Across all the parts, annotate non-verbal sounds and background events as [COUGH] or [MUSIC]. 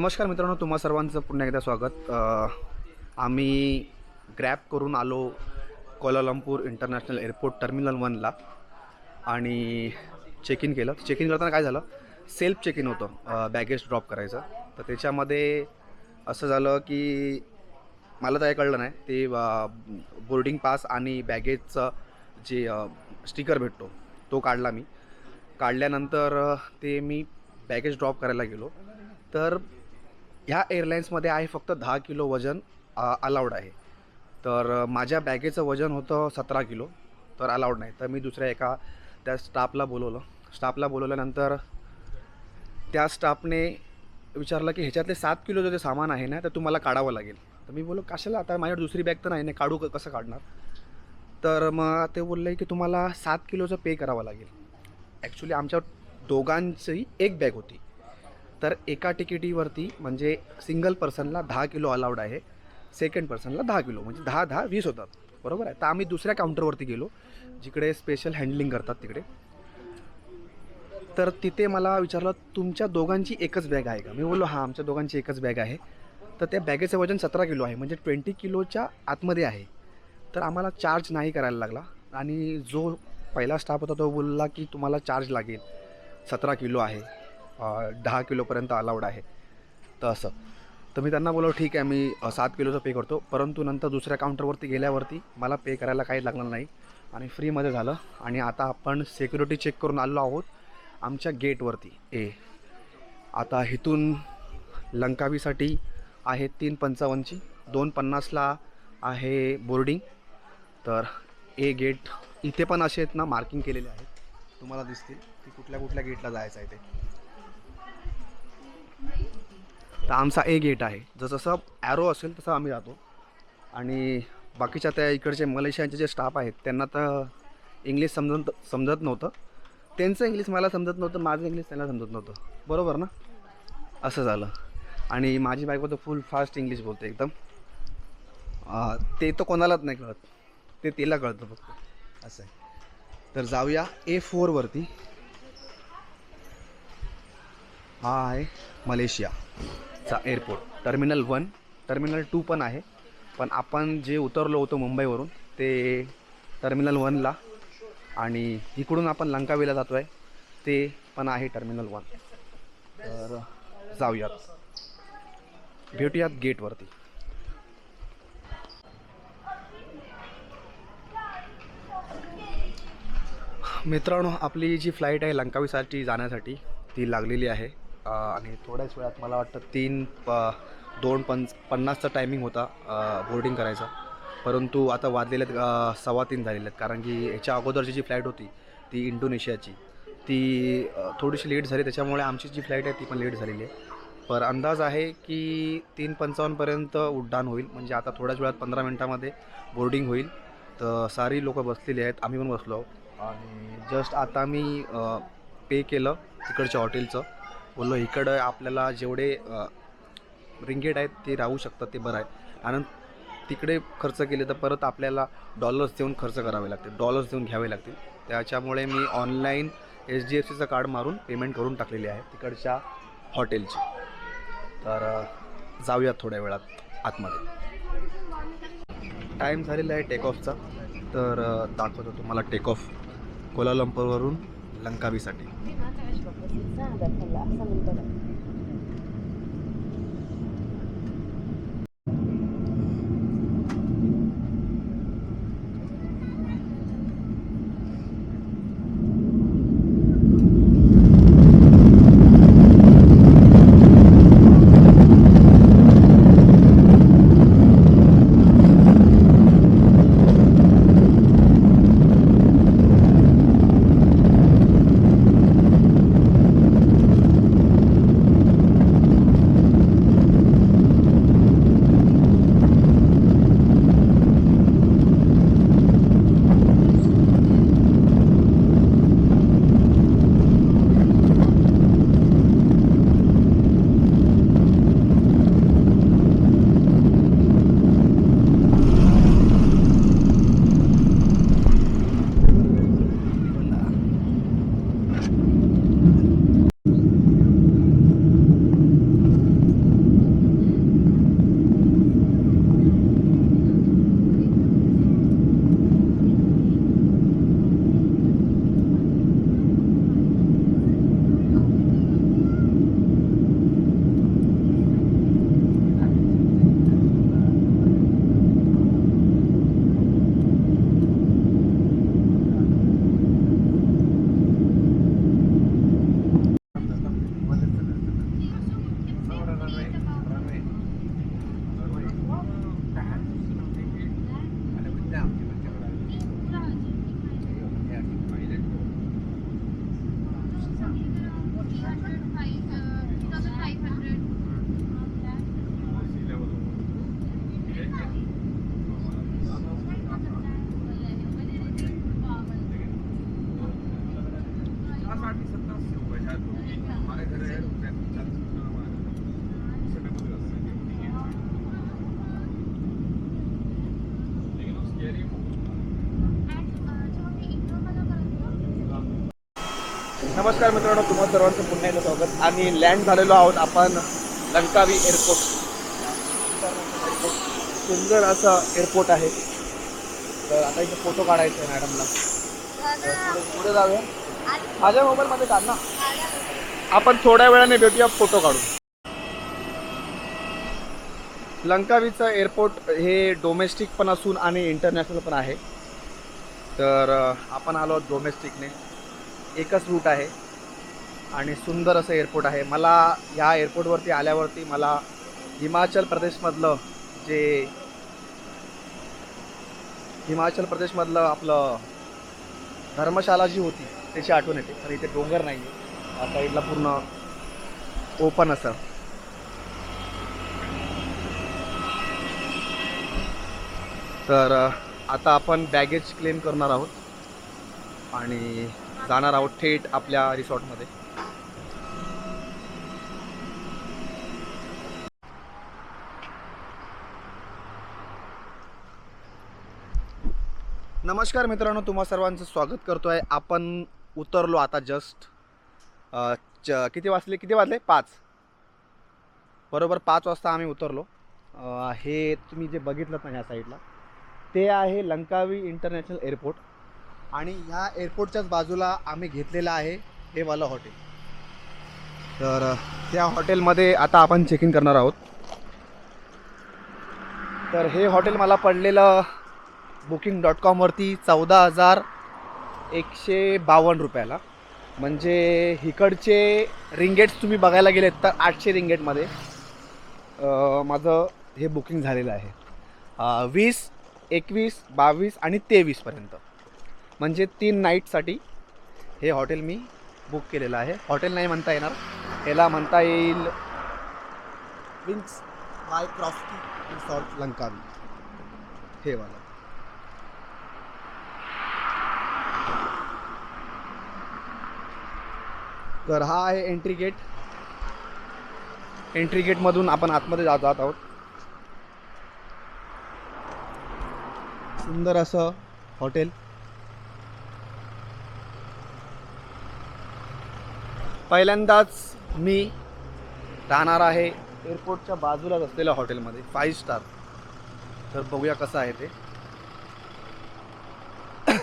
नमस्कार मित्रांनो तुम्हा सर्वांचं पुन्हा एकदा स्वागत. आम्ही ग्रॅब करून आलो Kuala Lumpur international airport terminal वनला आणि चेक इन केलं. चेक इन करताना काय झालं? सेल्फ चेक इन होतं. बॅगेज ड्रॉप करायचं. तर त्याच्यामध्ये असं झालं की मला तर काही कळलं नाही. ते बोर्डिंग पास आणि बॅगेजचं जे स्टिकर भेटतो तो काढला मी. काढल्यानंतर ते मी बॅगेज ड्रॉप करायला गेलो. तर ह्या एअरलाईन्समध्ये आहे फक्त दहा किलो वजन अलाउड आहे. तर माझ्या बॅगेचं वजन होतं सतरा किलो तर अलाउड नाही. तर मी दुसऱ्या एका त्या स्टाफला बोलवलं. स्टाफला बोलवल्यानंतर त्या स्टाफने विचारलं की ह्याच्यातले सात किलो जे सामान आहे ना तर तुम्हाला काढावं लागेल. तर मी बोललो कशाला? आता माझ्याकडे दुसरी बॅग तर नाही ना काढू क- कसं काढणार? तर मग ते बोलले की तुम्हाला सात किलोचं पे करावं लागेल. ॲक्च्युली आमच्या दोघांची एक बॅग होती. तर एका तिकिटीवरती म्हणजे सिंगल पर्सनला दहा किलो अलाउड आहे. सेकंड पर्सनला दहा किलो म्हणजे दहा दहा वीस होतात. बरोबर आहे? तर आम्ही दुसऱ्या काउंटरवरती गेलो जिकडे स्पेशल हँडलिंग करतात तिकडे. तर तिथे मला विचारलं तुमच्या दोघांची एकच बॅग आहे का? मी बोललो हां आमच्या दोघांची एकच बॅग आहे. तर त्या बॅगेचं वजन सतरा किलो आहे म्हणजे ट्वेंटी किलोच्या आतमध्ये आहे. तर आम्हाला चार्ज नाही करायला लागला. आणि जो पहिला स्टाफ होता तो बोलला की तुम्हाला चार्ज लागेल. सतरा किलो आहे. दहा किलोपर्यंत अलाउड आहे. तर असं. तर मी त्यांना बोलव ठीक आहे मी सात किलोचं पे करतो. परंतु नंतर दुसऱ्या काउंटरवरती गेल्यावरती मला पे करायला काही लागणार नाही आणि फ्रीमध्ये झालं. आणि आता आपण सिक्युरिटी चेक करून आलो आहोत आमच्या गेटवरती ए आता इथून लंकावीसाठी आहे तीन पंचावन्नची दोन पन्नासला आहे बोर्डिंग तर ए गेट इथे पण असे आहेत ना मार्किंग केलेले आहेत. तुम्हाला दिसतील की कुठल्या कुठल्या गेटला जायचं आहे ते. तर आमचा ए गेट आहे. जसं ॲरो असेल तसं आम्ही जातो. आणि बाकीच्या त्या इकडचे मलेशियाचे जे स्टाफ आहेत त्यांना तर इंग्लिश समजत समजत नव्हतं. त्यांचं इंग्लिश मला समजत नव्हतं माझं इंग्लिश त्यांना समजत नव्हतं. बरोबर ना? असं झालं. आणि माझी बायको तर फुल फास्ट इंग्लिश बोलते एकदम. ते तर कोणालाच नाही कळत. ते तिला कळतं फक्त. असं आहे. तर जाऊया ए फोरवरती हा आहे Malaysia. मलेशियाचा airport terminal one terminal two पण आहे. पण आपण जे उतरलो होतो मुंबईवरून ते टर्मिनल वनला आणि इकडून आपण लंकावीला जातो आहे ते पण आहे टर्मिनल वन तर जाऊयात. भेटूयात गेटवरती मित्रांनो आपली जी फ्लाईट आहे लंकावीसाठी जाण्यासाठी ती लागलेली आहे. आणि थोड्याच वेळात मला वाटतं तीन प दोन पं पन्नासचा टायमिंग होता बोर्डिंग करायचा. परंतु आता वाजलेले आहेत सव्वा तीन झालेले आहेत कारण की याच्या अगोदरची जी फ्लाईट होती ती इंडोनेशियाची ती थोडीशी लेट झाली. त्याच्यामुळे आमची जी फ्लाईट आहे ती पण लेट झालेली आहे. पर अंदाज आहे की तीन पंचावन्नपर्यंत उड्डाण होईल. म्हणजे आता थोड्याच वेळात पंधरा मिनटामध्ये बोर्डिंग होईल. तर सारी लोकं बसलेली आहेत. आम्ही पण बसलो आणि जस्ट आता मी पे केलं तिकडच्या हॉटेलचं बोललो इकडं आपल्याला जेवढे रिंगेट आहेत ते राहू शकतात ते बरं आहे. आणि तिकडे खर्च केले तर परत आपल्याला डॉलर्स देऊन खर्च करावे लागतील डॉलर्स देऊन घ्यावे लागतील. त्याच्यामुळे मी ऑनलाईन एच डी एफ सीचं कार्ड मारून पेमेंट करून टाकलेली आहे तिकडच्या हॉटेलची तर जाऊया जाऊयात थोड्या वेळात आतमध्ये. टाईम झालेला आहे टेक ऑफचा तर दाखवतो तुम्हाला टेक ऑफ कोलालंपूरवरून लंकावीसाठी. صعبة هلا أحسن من بلد नमस्कार मित्रांनो तुम्हा सर्वांचं पुन्हा एकदा स्वागत. आम्ही लँड झालेलो आहोत आपण लंकावी एअरपोर्ट सुंदर असं एअरपोर्ट आहे. तर आता इथे फोटो काढायचा आहे मॅडमला पुढे जाऊया. माझ्या मोबाईलमध्ये काढ ना. आपण थोड्या वेळाने भेटूया फोटो काढू लंकावीचं एअरपोर्ट हे डोमेस्टिक पण असून आणि इंटरनॅशनल पण आहे. तर आपण आलो आहोत डोमेस्टिकने एकच रूट आहे. आणि सुंदर असं एअरपोर्ट आहे. मला या एअरपोर्टवरती आल्यावरती मला हिमाचल प्रदेशमधलं जे हिमाचल प्रदेशमधलं आपलं धर्मशाला जी होती त्याची आठवण येते. तर इथे डोंगर नाही आहे साईडला पूर्ण ओपन असं. तर आता आपण बॅगेज क्लेम करणार आहोत. आणि जाणार आहोत थेट आपल्या रिसॉर्टमध्ये. नमस्कार मित्रांनो तुम्हा सर्वांचं स्वागत करतो आहे आपण उतरलो आता जस्ट च किती वाजले किती वाजले? पाच. बरोबर पाच वाजता आम्ही उतरलो. हे तुम्ही जे बघितलं ना ह्या साईडला ते आहे लंकावी इंटरनॅशनल एअरपोर्ट. आणि ह्या एअरपोर्टच्याच बाजूला आम्ही घेतलेलं आहे हे वालं हॉटेल. तर त्या हॉटेलमध्ये आता आपण चेक इन करणार आहोत. तर हे हॉटेल मला पडलेलं बुकिंग डॉट कॉमवरती चौदा हजार एकशे बावन्न रुपयाला. म्हणजे इकडचे रिंगेट्स तुम्ही बघायला गेलेत तर आठशे रिंगेटमध्ये माझं हे बुकिंग झालेलं आहे. वीस एकवीस बावीस आणि तेवीसपर्यंत म्हणजे तीन नाईटसाठी हे हॉटेल मी बुक केलेलं आहे. हॉटेल नाही म्हणता येणार. याला म्हणता येईल wings by Crofty resort Langkawi हे वाला. तर हा आहे एंट्री गेट एंट्री गेटमधून आपण आतमध्ये जात जात आहोत. सुंदर असं हॉटेल. पहिल्यांदाच मी राहणार आहे एअरपोर्टच्या बाजूलाच असलेल्या हॉटेलमध्ये. फाईव्ह स्टार तर बघूया कसं आहे ते. [COUGHS]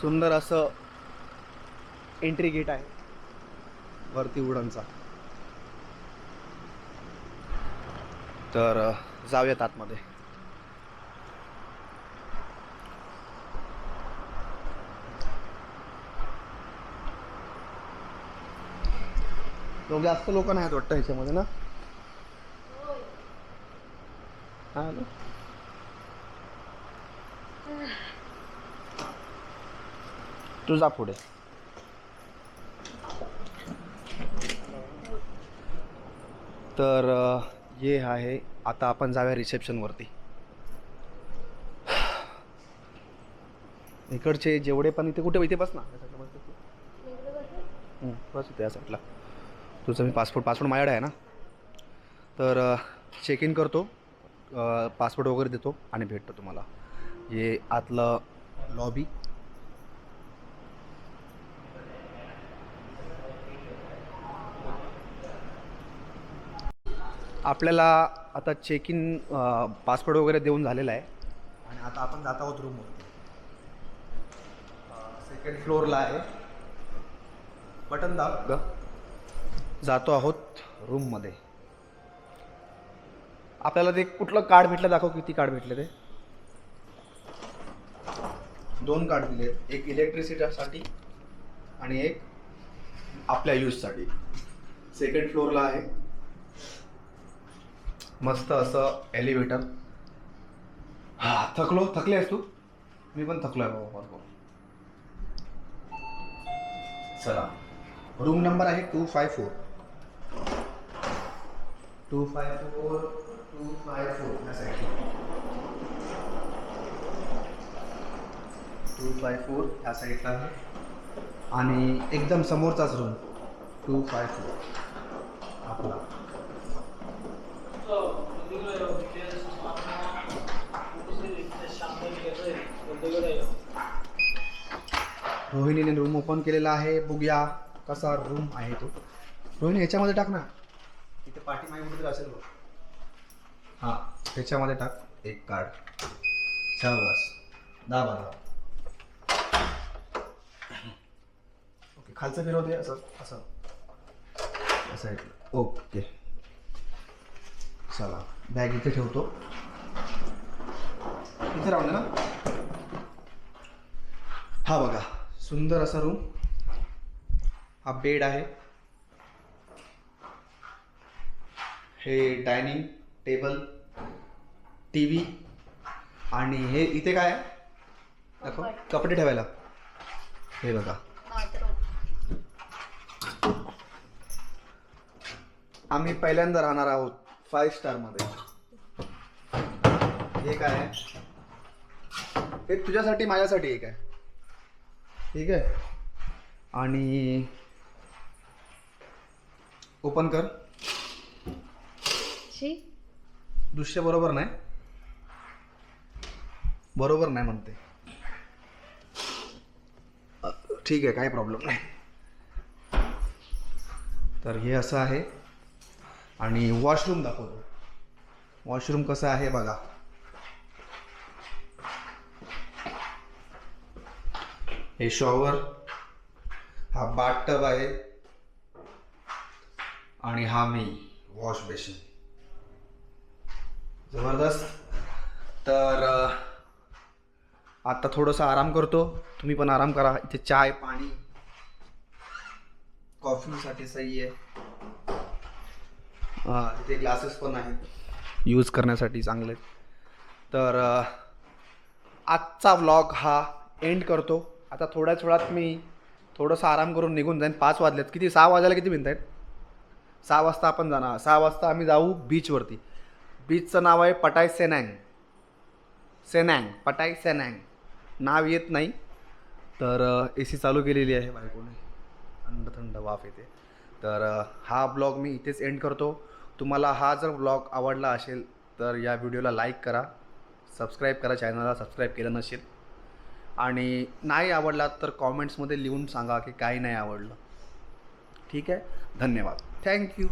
सुंदर असं एंट्री गेट आहे. वरती उडनचा. तर जाऊयात आतमध्ये. लोक जास्त लोक नाहीत वाटतं ह्याच्यामध्ये ना? हा ना? तुझा पुढे. तर हे आहे आता आपण जाऊया रिसेप्शनवरती इकडचे जेवढे पण इथे कुठे इथे बस ना. तू. बस इथे या साईडला तुझं मी पासपोर्ट पासपोर्ट माझ्याकडे आहे ना? तर चेक इन करतो पासपोर्ट वगैरे देतो आणि भेटतो तुम्हाला. हे आतलं लॉबी आपल्याला आता चेक इन पासपोर्ट वगैरे देऊन झालेला आहे. आणि आता आपण जात आहोत रूमवरती सेकंड फ्लोअरला आहे. बटन दाब ग. जातो आहोत रूममध्ये. आपल्याला ते कुठलं कार्ड भेटलं दाखव किती कार्ड भेटले ते. दोन कार्ड दिले एक इलेक्ट्रिसिटीसाठी आणि एक आपल्या यूजसाठी. सेकंड फ्लोअरला आहे. मस्त असं एलिव्हेटर हा थकलो थकले आहेस तू? मी पण थकलो आहे बाबा भरपूर चला. रूम नंबर आहे two five four two five four two five four या साईडला टू फाय फोर ह्या साईडला आहे आणि एकदम समोरचाच रूम टू फाय फोर आपला. रोहिणीने रूम ओपन केलेला आहे. बघूया कसा रूम आहे तो. रोहिणी याच्यामध्ये टाक ना. इथे पाठी मागे कुठेतरी असेल बघ. हां त्याच्यामध्ये टाक एक कार्ड शाबास. दाबा दाबा ओके खालचं फिरवते असं असं. असं आहे. ओके. चला बॅग इथे ठेवतो. इथे राहून ना. हा बघा सुंदर असा रूम हा बेड आहे. हे डायनिंग टेबल टी व्ही आणि हे इथे काय आहे? दाखव. कपडे ठेवायला. हे बघा. आम्ही पहिल्यांदा राहणार आहोत फाईव्ह स्टारमध्ये हे काय आहे? हे तुझ्यासाठी माझ्यासाठी एक आहे. ठीक आहे? आणि ओपन कर. शी दृश्य बरोबर नाही. बरोबर नाही म्हणते. ठीक आहे काही प्रॉब्लेम नाही. तर हे असं आहे. आणि वॉशरूम दाखवतो. वॉशरूम कसं आहे बघा. हे शॉवर हा बाथटब आहे. आणि हा मी वॉश बेसिन जबरदस्त. तर आत्ता आता थोडंसं आराम करतो. तुम्ही पण आराम करा. इथे चाय पाणी कॉफीसाठी सही आहे. हां इथे ग्लासेस पण आहेत. यूज करण्यासाठी चांगले तर आजचा व्लॉग हा एंड करतो. आता थोड्याच वेळात मी थोडंसं आराम करून निघून जाईन. पाच वाजलेत. किती? सहा वाजायला किती भिंत आहेत? सहा वाजता आपण जाणार. सहा वाजता आम्ही जाऊ बीचवरती बीचचं नाव आहे पटाय सेनँग. सेनँग पटाय सेनँग. नाव येत नाही. तर ए सी चालू केलेली आहे बायकोने. थंड थंड वाफ येते. तर हा ब्लॉग मी इथेच एंड करतो. तुम्हाला हा जर ब्लॉग आवडला असेल तर या व्हिडिओला लाईक करा. सबस्क्राईब करा चॅनलला सबस्क्राईब केलं नसेल. आणि नाही आवडला तर कॉमेंट्समध्ये लिहून सांगा की काही नाही आवडलं. ठीक आहे? धन्यवाद. थँक्यू